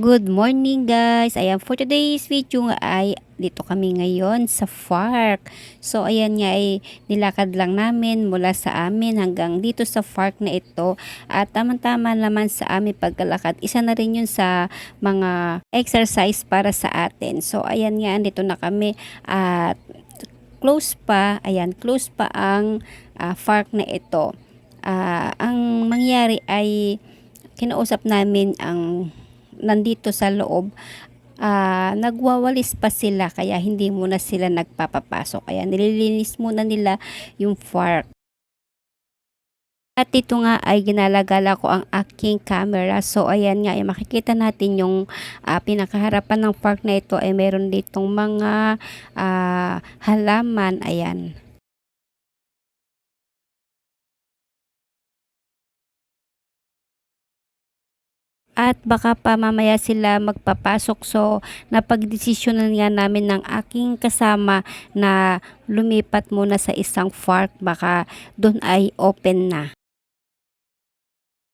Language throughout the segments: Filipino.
morning guys. Ayan, for today's video nga ay dito kami ngayon sa park. So ayan nga ay nilakad lang namin mula sa amin hanggang dito sa park na ito. At tamang-tama naman sa aming pagkalakad. Isa na rin yun sa mga exercise para sa atin. So ayan nga, dito na kami at close pa, ayan, close pa ang ah, park na ito. Ah, ang mangyari ay kinausap namin ang nandito sa loob, ah, nagwawalis pa sila kaya hindi muna sila nagpapapasok. Kaya nililinis muna nila yung park. At ito nga ay ginalagala ko ang aking camera. So ayan nga, ay makikita natin yung ah, pinakaharapan ng park na ito ay meron ditong mga ah, halaman. Ayan. At baka pa mamaya sila magpapasok. So, napagdesisyonan nga namin ng aking kasama na lumipat muna sa isang park. Baka doon ay open na.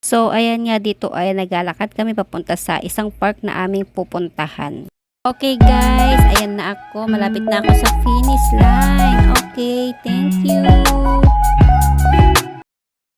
So, ayan nga dito ay naglalakad kami papunta sa isang park na aming pupuntahan. Okay guys, ayan na ako. Malapit na ako sa finish line. Okay, thank you.